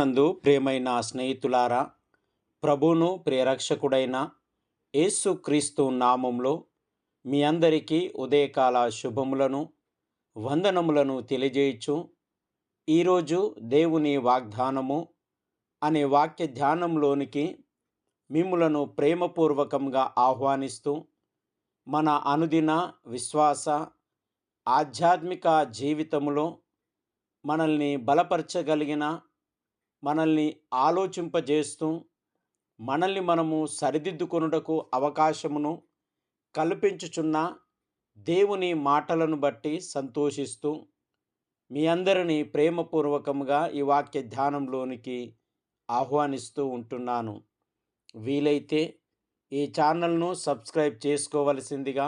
ప్రభునందు ప్రేమైన స్నేహితులారా ప్రభును ప్రియరక్షకుడైన యేసుక్రీస్తు నామంలో మీ అందరికీ ఉదయకాల శుభములను వందనములను తెలియజేయచ్చు ఈరోజు దేవుని వాగ్దానము అనే వాక్య ధ్యానంలోనికి మిమ్ములను ప్రేమపూర్వకంగా ఆహ్వానిస్తూ మన అనుదిన విశ్వాస ఆధ్యాత్మిక జీవితములో మనల్ని బలపరచగలిగిన మనల్ని ఆలోచింపజేస్తూ మనల్ని మనము సరిదిద్దుకొనుటకు అవకాశమును కల్పించుచున్న దేవుని మాటలను బట్టి సంతోషిస్తూ మీ అందరినీ ప్రేమపూర్వకంగా ఈ వాక్య ధ్యానంలోనికి ఆహ్వానిస్తూ ఉంటున్నాను. వీలైతే ఈ ఛానల్ను సబ్స్క్రైబ్ చేసుకోవలసిందిగా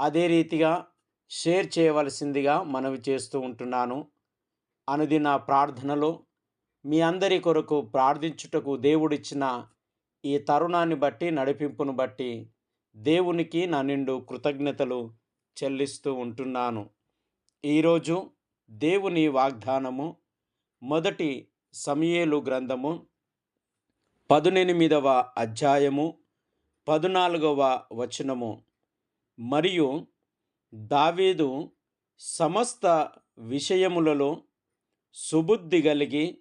అదే రీతిగా షేర్ చేయవలసిందిగా మనవి చేస్తూ ఉంటున్నాను. అనుదిన ప్రార్థనలో మీ అందరి కొరకు ప్రార్థించుటకు దేవుడిచ్చిన ఈ తరుణాన్ని బట్టి నడిపింపును బట్టి దేవునికి నా నిండు కృతజ్ఞతలు చెల్లిస్తూ ఉంటున్నాను. ఈరోజు దేవుని వాగ్దానము మొదటి సమయేలు గ్రంథము పదునెనిమిదవ అధ్యాయము పదునాలుగవ వచనము. మరియు దావీదు సమస్త విషయములలో సుబుద్ధి కలిగి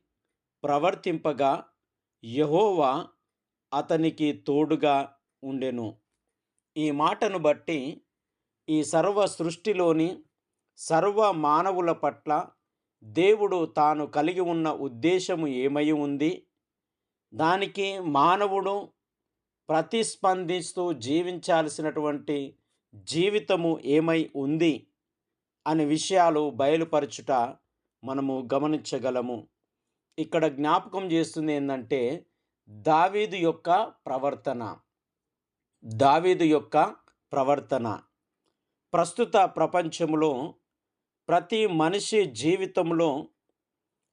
ప్రవర్తింపగా యహోవా అతనికి తోడుగా ఉండెను. ఈ మాటను బట్టి ఈ సర్వ సృష్టిలోని సర్వ మానవుల పట్ల దేవుడు తాను కలిగి ఉన్న ఉద్దేశము ఏమై ఉంది? దానికి మానవుడు ప్రతిస్పందిస్తూ జీవించాల్సినటువంటి జీవితము ఏమై ఉంది? అనే విషయాలు బయలుపరచుట మనము గమనించగలము. ఇక్కడ జ్ఞాపకం చేస్తుంది ఏంటంటే దావీదు యొక్క ప్రవర్తన. దావీదు యొక్క ప్రవర్తన. ప్రస్తుత ప్రపంచంలో ప్రతి మనిషి జీవితంలో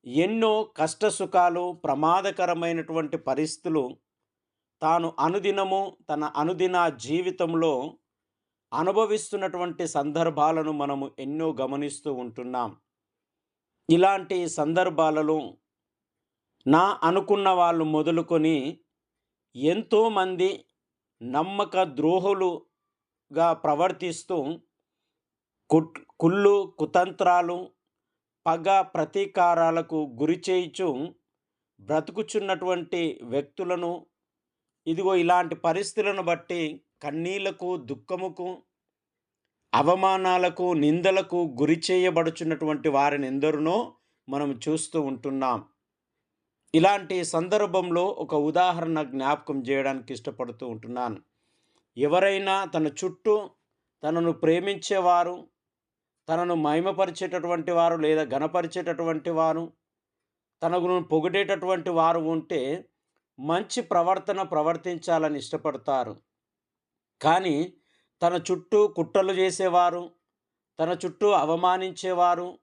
ఎన్నో కష్టసుఖాలు ప్రమాదకరమైనటువంటి పరిస్థితులు తాను అనుదినము తన అనుదిన జీవితంలో అనుభవిస్తున్నటువంటి సందర్భాలను మనము ఎన్నో గమనిస్తూ ఉంటున్నాం. ఇలాంటి సందర్భాలలో నా అనుకున్న వాళ్ళు మొదలుకొని ఎంతోమంది నమ్మక ద్రోహులుగా ప్రవర్తిస్తూ కుట్ కుళ్ళు కుతంత్రాలు పగ ప్రతీకారాలకు గురి చేయుచు బ్రతుకుచున్నటువంటి వ్యక్తులను ఇదిగో ఇలాంటి పరిస్థితులను బట్టి కన్నీళ్ళకు దుఃఖముకు అవమానాలకు నిందలకు గురి చేయబడుచున్నటువంటి వారిని ఎందరినో మనం చూస్తూ ఉంటున్నాం. ఇలాంటి సందర్భంలో ఒక ఉదాహరణ జ్ఞాపకం చేయడానికి ఇష్టపడుతూ ఉంటున్నాను. ఎవరైనా తన చుట్టూ తనను ప్రేమించేవారు తనను మహిమపరిచేటటువంటి వారు లేదా గణపరిచేటటువంటి వారు తనను పొగిడేటటువంటి వారు ఉంటే మంచి ప్రవర్తన ప్రవర్తించాలని ఇష్టపడతారు. కానీ తన చుట్టూ కుట్రలు చేసేవారు తన చుట్టూ అవమానించేవారు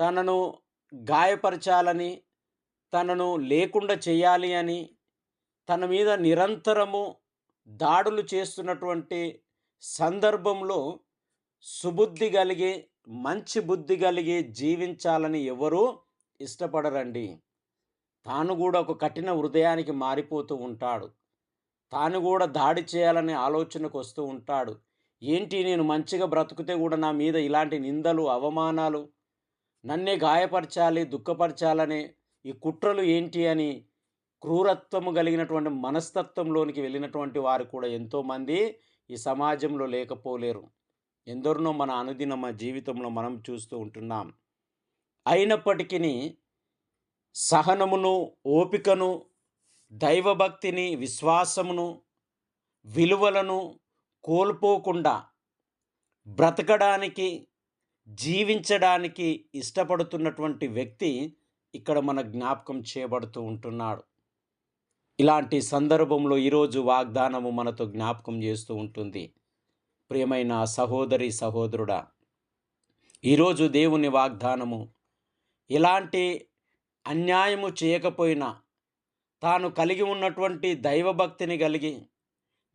తనను గాయపరచాలని తనను లేకుండా చేయాలి అని తన మీద నిరంతరము దాడులు చేస్తున్నటువంటి సందర్భంలో సుబుద్ధి కలిగి మంచి బుద్ధి కలిగి జీవించాలని ఎవరూ ఇష్టపడరండి. తాను కూడా ఒక కఠిన హృదయానికి మారిపోతూ ఉంటాడు. తాను కూడా దాడి చేయాలనే ఆలోచనకు వస్తూ ఉంటాడు. ఏంటి నేను మంచిగా బ్రతుకుతే కూడా నా మీద ఇలాంటి నిందలు అవమానాలు నన్నే గాయపరచాలి దుఃఖపరచాలనే ఈ కుట్రలు ఏంటి అని క్రూరత్వము కలిగినటువంటి మనస్తత్వంలోనికి వెళ్ళినటువంటి వారు కూడా ఎంతోమంది ఈ సమాజంలో లేకపోలేరు. ఎందరినో మన అనుదిన మన జీవితంలో మనం చూస్తూ ఉంటున్నాం. అయినప్పటికీ సహనమును ఓపికను దైవభక్తిని విశ్వాసమును విలువలను కోల్పోకుండా బ్రతకడానికి జీవించడానికి ఇష్టపడుతున్నటువంటి వ్యక్తి ఇక్కడ మన జ్ఞాపకం చేయబడుతూ ఉంటున్నాడు. ఇలాంటి సందర్భంలో ఈరోజు వాగ్దానము మనతో జ్ఞాపకం చేస్తూ ఉంటుంది. ప్రియమైన సహోదరి సహోదరుడా ఈరోజు దేవుని వాగ్దానము ఇలాంటి అన్యాయము చేయకపోయినా తాను కలిగి ఉన్నటువంటి దైవభక్తిని కలిగి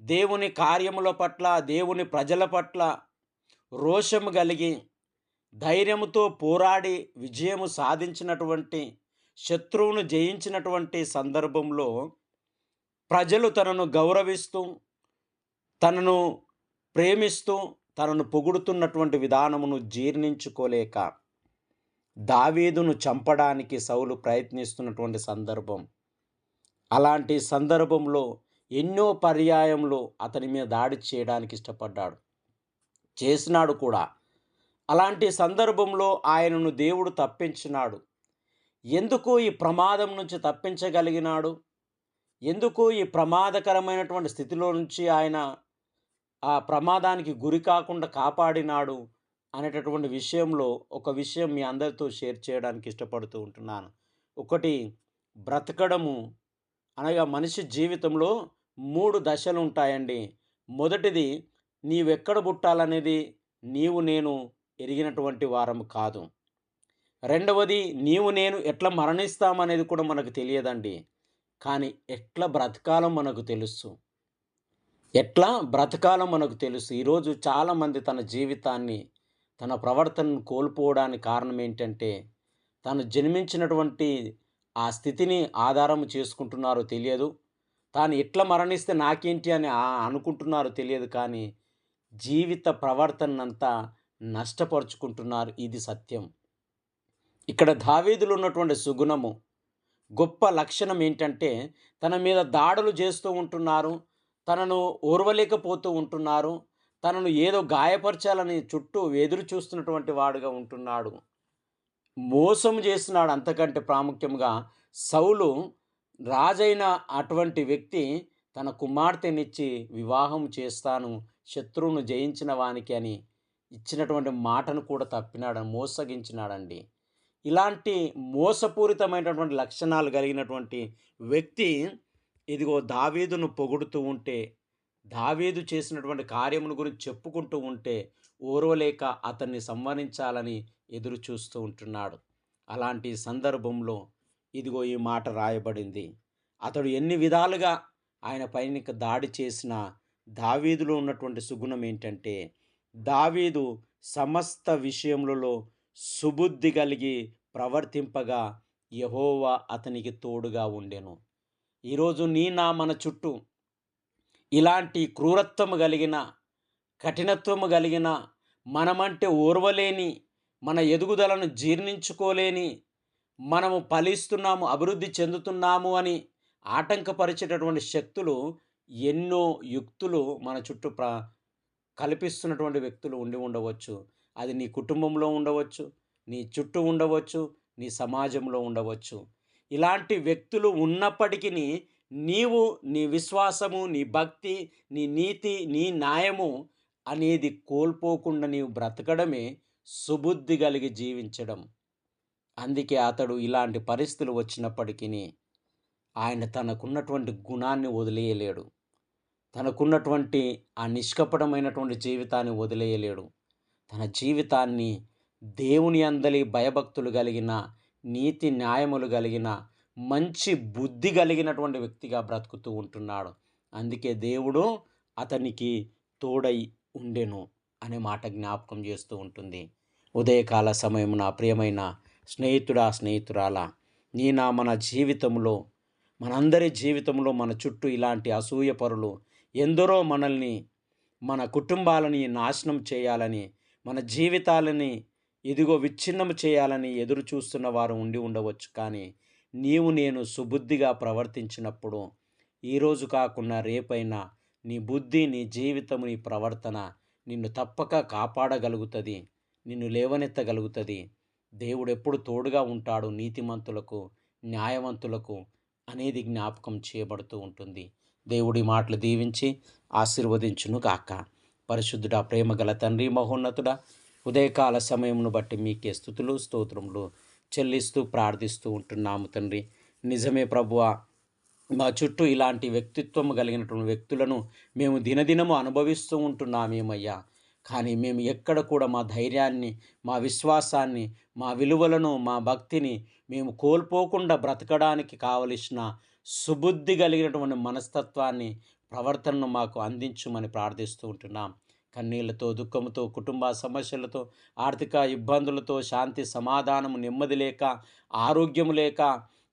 దేవుని కార్యముల పట్ల దేవుని ప్రజల పట్ల రోషము కలిగి ధైర్యముతో పోరాడి విజయము సాధించినటువంటి శత్రువును జయించినటువంటి సందర్భంలో ప్రజలు తనను గౌరవిస్తూ తనను ప్రేమిస్తూ తనను పొగుడుతున్నటువంటి విధానమును జీర్ణించుకోలేక దావీదును చంపడానికి సౌలు ప్రయత్నిస్తున్నటువంటి సందర్భం. అలాంటి సందర్భంలో ఎన్నో పర్యాయంలో అతని మీద దాడి చేయడానికి ఇష్టపడ్డాడు. చేసినాడు కూడా. అలాంటి సందర్భంలో ఆయనను దేవుడు తప్పించినాడు. ఎందుకు ఈ ప్రమాదం నుంచి తప్పించగలిగినాడు? ఎందుకు ఈ ప్రమాదకరమైనటువంటి స్థితిలో నుంచి ఆయన ఆ ప్రమాదానికి గురి కాకుండా కాపాడినాడు? అనేటటువంటి విషయంలో ఒక విషయం మీ అందరితో షేర్ చేయడానికి ఇష్టపడుతూ ఉంటున్నాను. ఒకటి బ్రతకడము. అనగా మనిషి జీవితంలో మూడు దశలు ఉంటాయండి మొదటిది నీవెక్కడ పుట్టాలనేది? నీవు నేను ఎరిగినటువంటి వారము కాదు. రెండవది నీవు నేను ఎట్లా మరణిస్తామనేది కూడా మనకు తెలియదండి. కానీ ఎట్లా బ్రతకాలో మనకు తెలుసు. ఎట్లా బ్రతకాలో మనకు తెలుసు. ఈరోజు చాలామంది తన జీవితాన్ని తన ప్రవర్తనను కోల్పోవడానికి కారణం ఏంటంటే తను జన్మించినటువంటి ఆ స్థితిని ఆధారం చేసుకుంటున్నారో తెలియదు. తాను ఎట్లా మరణిస్తే నాకేంటి అని అనుకుంటున్నారో తెలియదు. కానీ జీవిత ప్రవర్తనంతా నష్టపరుచుకుంటున్నారు. ఇది సత్యం. ఇక్కడ దావీదులో ఉన్నటువంటి సుగుణము గొప్ప లక్షణం ఏంటంటే తన మీద దాడులు చేస్తూ ఉంటున్నారు తనను ఓర్వలేకపోతూ ఉంటున్నారు తనను ఏదో గాయపరచాలని చుట్టూ ఎదురు చూస్తున్నటువంటి వాడుగా ఉంటున్నాడు. మోసం చేస్తున్నాడు అంతకంటే ప్రాముఖ్యంగా సౌలు రాజైన అటువంటి వ్యక్తి తన కుమార్తెనిచ్చి వివాహం చేస్తాను శత్రువును జయించిన వానికి అని ఇచ్చినటువంటి మాటను కూడా తప్పినాడు మోసగించినాడండి. ఇలాంటి మోసపూరితమైనటువంటి లక్షణాలు కలిగినటువంటి వ్యక్తి ఇదిగో దావీదును పొగుడుతూ ఉంటే దావీదు చేసినటువంటి కార్యమును గురించి చెప్పుకుంటూ ఉంటే ఓర్వలేక అతన్ని సంవరించాలని ఎదురు చూస్తూ ఉంటున్నాడు. అలాంటి సందర్భంలో ఇదిగో ఈ మాట రాయబడింది. అతడు ఎన్ని విధాలుగా ఆయన పైన దాడి చేసిన దావీదులో ఉన్నటువంటి సుగుణం ఏంటంటే దావీదు సమస్త విషయములలో సుబుద్ధి కలిగి ప్రవర్తింపగా యహోవా అతనికి తోడుగా ఉండెను. ఈరోజు నీ నా మన చుట్టూ ఇలాంటి క్రూరత్వము కలిగిన కఠినత్వము కలిగిన మనమంటే ఓర్వలేని మన ఎదుగుదలను జీర్ణించుకోలేని మనము ఫలిస్తున్నాము అభివృద్ధి చెందుతున్నాము అని ఆటంకపరిచేటటువంటి శక్తులు ఎన్నో యుక్తులు మన చుట్టూ ప్ర కల్పిస్తున్నటువంటి వ్యక్తులు ఉండి ఉండవచ్చు. అది నీ కుటుంబంలో ఉండవచ్చు నీ చుట్టూ ఉండవచ్చు నీ సమాజంలో ఉండవచ్చు. ఇలాంటి వ్యక్తులు ఉన్నప్పటికీ నీవు నీ విశ్వాసము నీ భక్తి నీ నీతి నీ న్యాయము అనేది కోల్పోకుండా నీవు బ్రతకడమే సుబుద్ధి కలిగి జీవించడం. అందుకే అతడు ఇలాంటి పరిస్థితులు వచ్చినప్పటికీ ఆయన తనకున్నటువంటి గుణాన్ని వదిలేయలేడు. తనకున్నటువంటి ఆ నిష్కపటమైనటువంటి జీవితాన్ని వదిలేయలేడు. తన జీవితాన్ని దేవుని అందలి భయభక్తులు కలిగిన నీతి న్యాయములు కలిగిన మంచి బుద్ధి కలిగినటువంటి వ్యక్తిగా బ్రతుకుతూ ఉంటున్నాడు. అందుకే దేవుడు అతనికి తోడై ఉండెను అనే మాట జ్ఞాపకం చేస్తూ ఉంటుంది. ఉదయకాల సమయం నా ప్రియమైన స్నేహితుడా స్నేహితురాలా నీ నా మన జీవితంలో మనందరి జీవితంలో మన చుట్టూ ఇలాంటి అసూయపరులు ఎందరో మనల్ని మన కుటుంబాలని నాశనం చేయాలని మన జీవితాలని ఇదిగో విచ్ఛిన్నం చేయాలని ఎదురు చూస్తున్న వారు ఉండి ఉండవచ్చు. కానీ నీవు నేను సుబుద్ధిగా ప్రవర్తించినప్పుడు ఈరోజు కాకుండా రేపైనా నీ బుద్ధి నీ జీవితం నీ ప్రవర్తన నిన్ను తప్పక కాపాడగలుగుతుంది నిన్ను లేవనెత్తగలుగుతుంది. దేవుడు ఎప్పుడు తోడుగా ఉంటాడు నీతిమంతులకు న్యాయవంతులకు అనేది జ్ఞాపకం చేయబడుతూ ఉంటుంది. దేవుడి మాటలు దీవించి ఆశీర్వదించును గాక. పరిశుద్ధుడా ప్రేమగల తండ్రి మహోన్నతుడా ఉదయకాల సమయమును బట్టి మీకే స్థుతులు స్తోత్రములు చెల్లిస్తూ ప్రార్థిస్తూ ఉంటున్నాము తండ్రి. నిజమే ప్రభువా మా చుట్టూ ఇలాంటి వ్యక్తిత్వం కలిగినటువంటి వ్యక్తులను మేము దినదినము అనుభవిస్తూ ఉంటున్నామేమయ్యా. కానీ మేము ఎక్కడ కూడా మా ధైర్యాన్ని మా విశ్వాసాన్ని మా విలువలను మా భక్తిని మేము కోల్పోకుండా బ్రతకడానికి కావలసిన సుబుద్ధి కలిగినటువంటి మనస్తత్వాన్ని ప్రవర్తనను మాకు అందించమని ప్రార్థిస్తూ ఉంటున్నాం. కన్నీళ్ళతో దుఃఖంతో కుటుంబ సమస్యలతో ఆర్థిక ఇబ్బందులతో శాంతి సమాధానము నెమ్మది లేక ఆరోగ్యం లేక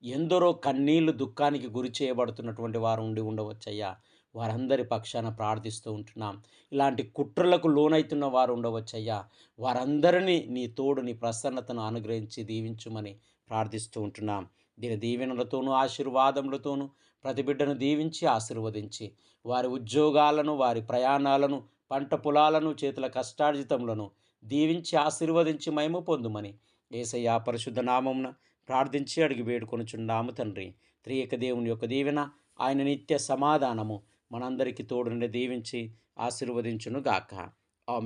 ఎందరో కన్నీళ్ళు దుఃఖానికి గురి చేయబడుతున్నటువంటి వారు ఉండి ఉండవచ్చయ్యా. వారందరి పక్షాన ప్రార్థిస్తూ ఉంటున్నాం. ఇలాంటి కుట్రలకు లోనైతున్న వారు ఉండవచ్చయ్యా. వారందరినీ నీ తోడు నీ ప్రసన్నతను అనుగ్రహించి దీవించుమని ప్రార్థిస్తూ ఉంటున్నాం. దీని దీవెనలతోనూ ఆశీర్వాదములతోనూ ప్రతి బిడ్డను దీవించి ఆశీర్వదించి వారి ఉద్యోగాలను వారి ప్రయాణాలను పంట పొలాలను చేతుల కష్టార్జితములను దీవించి ఆశీర్వదించి మేము పొందుమని ఏసయ్య పరిశుద్ధ నామమున ప్రార్థించి అడిగి వేడుకొనుచున్నాము తండ్రి. త్రియక దేవుని యొక్క దీవెన ఆయన నిత్య సమాధానము మనందరికీ తోడుని దీవించి ఆశీర్వదించునుగాక.